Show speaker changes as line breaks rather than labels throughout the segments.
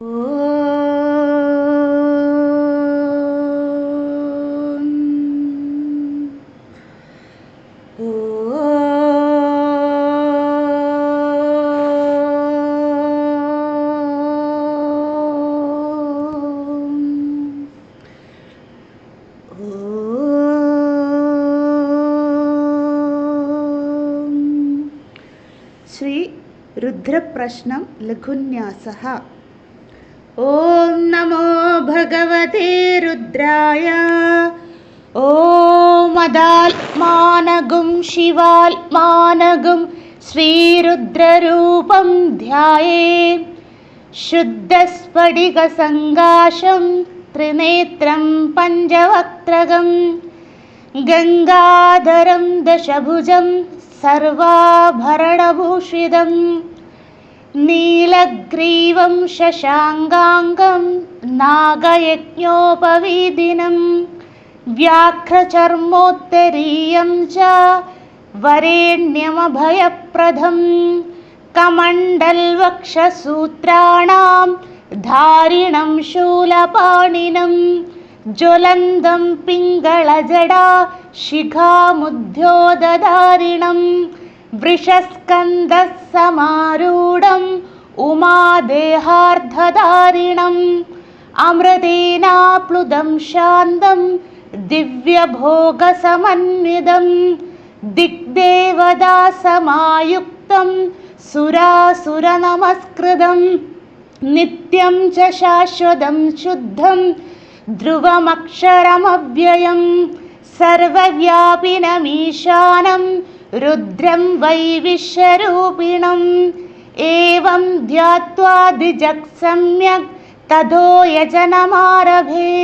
ശ്രീ രുദ്രപ്രശ്നം ലഘുന്യാസ ॐ नमो भगवते रुद्राय। ॐ अदात्मानगुं शिवात्मानगुं श्रीरुद्ररूपं ध्याये। शुद्धस्फटिकसङ्गाशं त्रिनेत्रं पञ्चवक्त्रगं। गङ्गाधरं दशभुजं सर्वाभरणभूषितं नीलग्रीवं शशाङ्गाङ्गं नागयज्ञोपवीदिनं व्याघ्रचर्मोत्तरीयं च वरेण्यमभयप्रदं कमण्डल्वक्षसूत्राणां धारिणं शूलपाणिनं ज्वलन्दं पिङ्गळजडा शिखामुद्योदधारिणं वृषस्कन्दः समारूढम् उमादेहार्धधारिणम् अमृतेनाप्लुतं शान्तं दिव्यभोगसमन्वितं दिग्देवदासमायुक्तं सुरासुरनमस्कृतं नित्यं च शाश्वतं शुद्धं ध्रुवमक्षरमव्ययं सर्वव्यापिनमीशानं रुद्रं वैविश्यरूपिणम् एवं ध्यात्वा द्विजः सम्यक् ततो यजनमारभे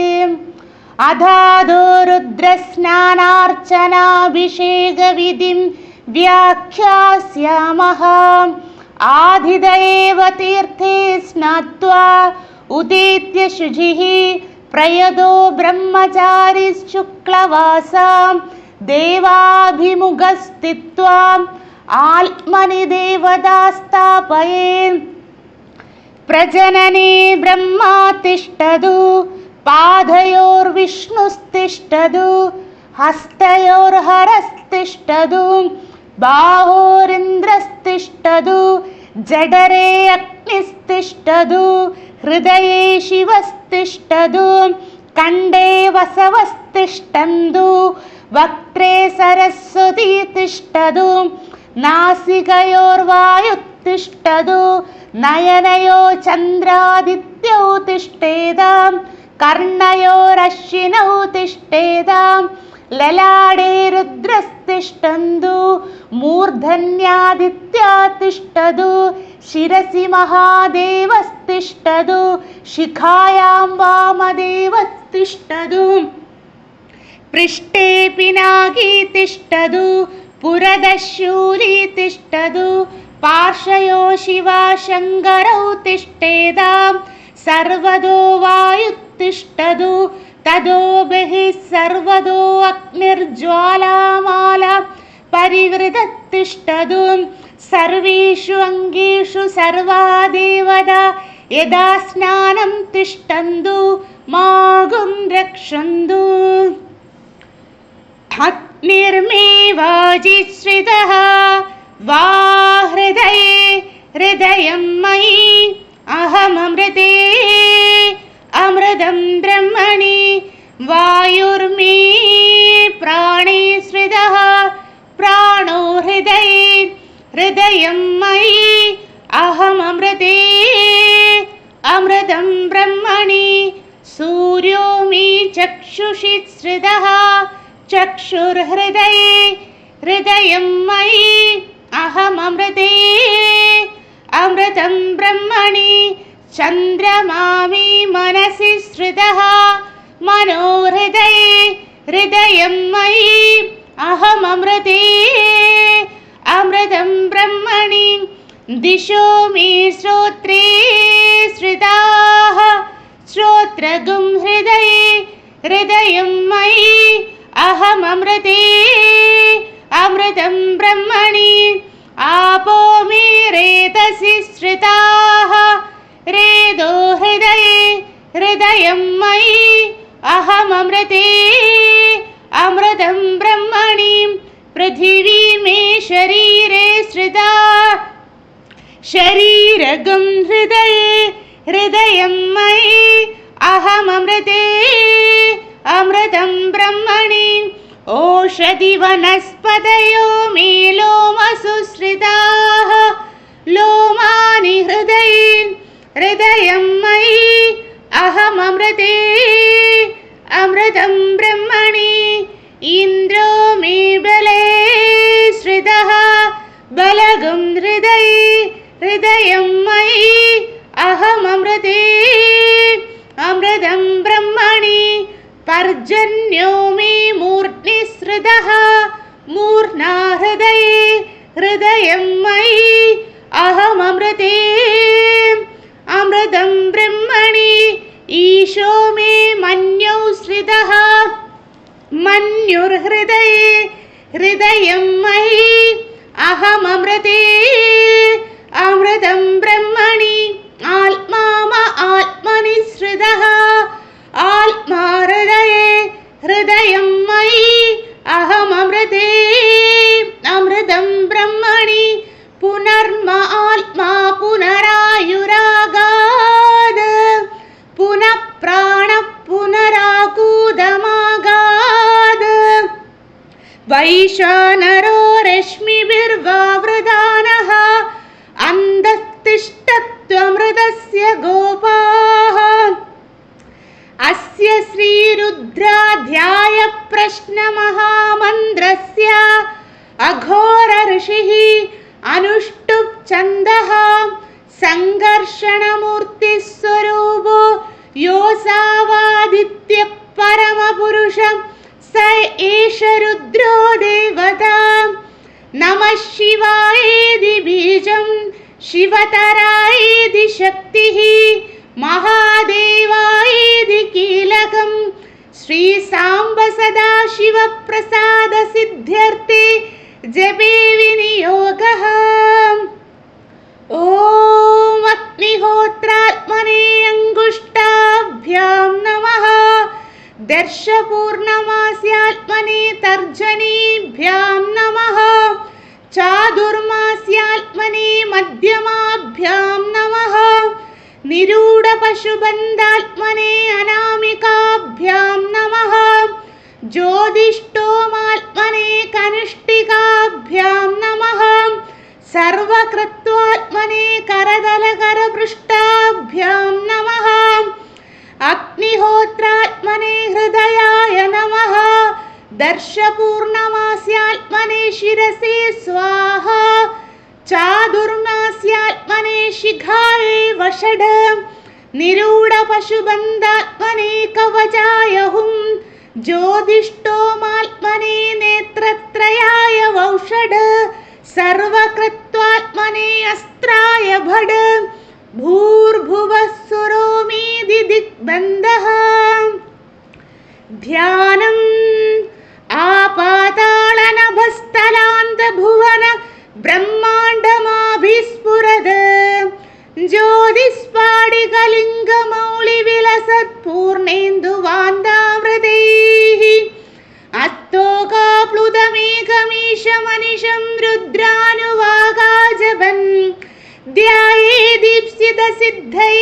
अधादो रुद्रस्नानार्चनाभिषेकविधिं व्याख्यास्यामः। आधिद एव तीर्थे स्नात्वा उदीत्य शुचिः प्रयदो ब्रह्मचारिशुक्लवासां देवाभिमुखस्थित्वा आत्मनि देवदास्तापये प्रजनने ब्रह्मा तिष्ठतु पादयोर्विष्णुस्तिष्ठतु हस्तयोर्हरस्तिष्ठतु बाहोरिन्द्रस्तिष्ठतु जडरे अग्निस्तिष्ठतु हृदये शिवस्तिष्ठतु कण्डे वसवस्तिष्ठन्तु वक्त्रे सरस्वती तिष्ठतु नासिकयोर्वायुत्तिष्ठतु नयनयो चन्द्रादित्यौ तिष्ठेदां कर्णयोरश्विनौ तिष्ठेदां ललाडे रुद्रस्तिष्ठन्तु मूर्धन्यादित्या तिष्ठतु शिरसि महादेवस्तिष्ठतु शिखायां वामदेवस्तिष्ठतु पृष्ठे पिनाकी तिष्ठतु पुरदशूली तिष्ठतु पार्श्वयो शिवा शङ्करौ तिष्ठेदां सर्वदो वायुत्तिष्ठतु तदो बहिः सर्वदो अग्निर्ज्वालामाला परिवृतत्तिष्ठतु सर्वेषु अङ्गेषु सर्वा देवता यदा स्नानं तिष्ठन्तु मागुं रक्षन्तु अग्निर्मे वाजिश्रितः वा हृदये हृदयं मयि अहममृते। अमृतं ब्रह्मणि वायुर्मे प्राणे श्रितः प्राणो हृदये हृदयं मयि अहममृते। अमृतं ब्रह्मणि सूर्यो मे चक्षुषि श्रितः चक्षुर्हृदये हृदयं मयि अहममृते। अमृतं ब्रह्मणि चन्द्रमा मे मनसि श्रितः मनोहृदये हृदयं मयि अहममृते। अमृतं ब्रह्मणि दिशो मे श्रोत्रे श्रिताः श्रोत्रगुं हृदये हृदयं मयि अहममृते अमृतं ब्रह्मणि आपो ओषधिवनस्पतयो मे लोमसुश्रिताः लोमानि हृदये हृदयं मयि अहममृते। अमृतं ब्रह्मणि इन्द्रो मे हृदयं योऽसावादित्यः परमपुरुषं स एष रुद्रो देवता नमः शिवायेदि बीजं शिवतरायेदि शक्तिः। महादेवायेदि कीलकं श्रीसाम्ब सदाशिवप्रसादसिद्ध्यर्थे जपे विनियोगः। दर्शपूर्णमास्यात्मने तर्जनीभ्यां नमः। चादुर्मास्यात्मने मध्यमाभ्यां नमः। निरूढपशुबन्धात्मने अनामिकाभ्यां नमः। ज्योतिष्टोमात्मने कनिष्ठिकाभ्यां नमः। सर्वकृत्वात्मने करदलकरपृष्ठाभ्यां नमः। अग्निहोत्रात्मने हृदयाय नमः। दर्शपूर्णमास्यात्मने शिरसि स्वाहा। चादुर्मास्यात्मने शिखाये वषड। निरूढपशुबन्धात्मने कवचाय हुं। ज्योतिष्टोमात्मने नेत्रत्रयाय वौषड। सर्वकृत्वात्मने अस्त्राय भड। भूर्भुवः सुरोमीदि दिग्बन्धः ध्यानम् आपाताळनभस्थलान्तभुवन ब्रह्माण्डमाभिस्फुरद ज्योतिस्फाटिकलिङ्गमौलिविलसत्पूर्णेन्दुवान्दामृतैः अत्तोकाप्लुतमेकमीशमनिशं रुद्रानुवागाजपन् ध्याये दीप्सितसिद्धये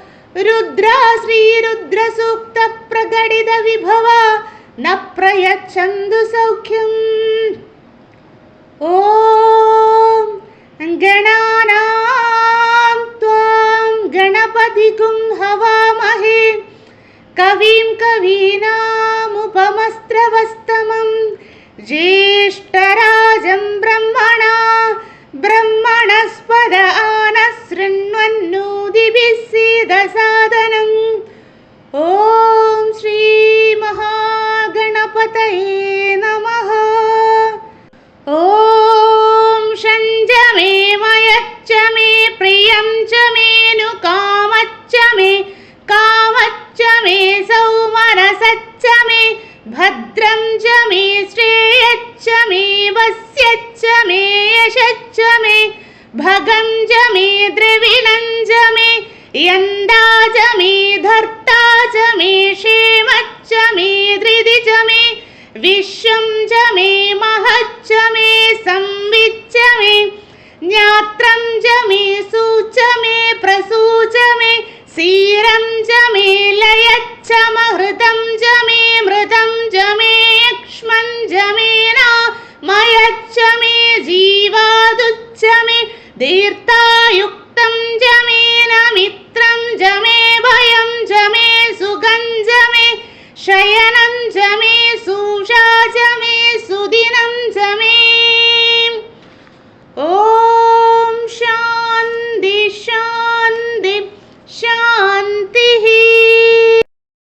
रुद्रा श्रीरुद्रसूक्तप्रकटितविभव न प्रयच्छन्तु सौख्यम्। ॐ गणानां त्वां गणपतिगुं हवामहे। कविं कवीनामुपमस्त्रवस्तमं ज्येष्ठराजं मे यन्दा च मे धर्ता च मे क्षेमच्च मे धृति च मे विश्वं च मे महच्च मे संविच्च मे ज्ञात्रं च मे सूच मे प्रसूच मे सीरं च मे लयच्च महृतं च मे मृतं